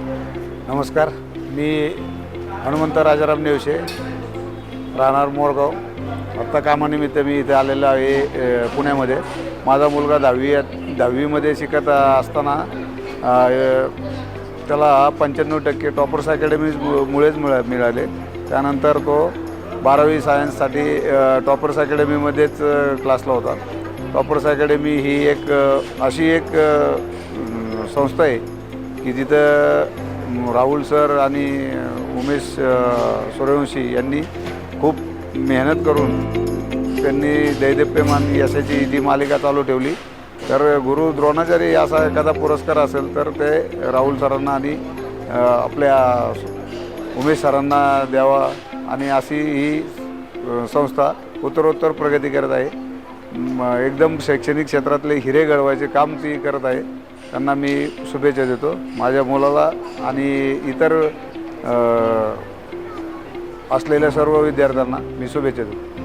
नमस्कार. मी हनुमंत राजाराम नेवशे राहणार मोरगाव. आत्ता कामानिमित्त मी इथे आलेलो आहे पुण्यामध्ये. माझा मुलगा दहावी दहावीमध्ये शिकत असताना त्याला पंच्याण्णव टक्के टॉपर्स अकॅडमी मुळेच मिळा मिळाले. त्यानंतर तो बारावी सायन्ससाठी टॉपर्स अकॅडमीमध्येच क्लासला होता. टॉपर्स अकॅडमी ही एक अशी एक संस्था आहे की जिथं राहुल सर आणि उमेश सूर्यवंशी यांनी खूप मेहनत करून त्यांनी दैदप्यमान यशाची जी मालिका चालू ठेवली तर गुरु द्रोणाचार्य असा एखादा पुरस्कार असेल तर ते राहुल सरांना आणि आपल्या उमेश सरांना द्यावा आणि अशी ही संस्था उत्तरोत्तर प्रगती करत आहे. एकदम शैक्षणिक क्षेत्रातले हिरे घडवायचे काम ती करत आहे. त्यांना मी शुभेच्छा देतो. माझ्या मुलाला आणि इतर असलेल्या सर्व विद्यार्थ्यांना मी शुभेच्छा देतो.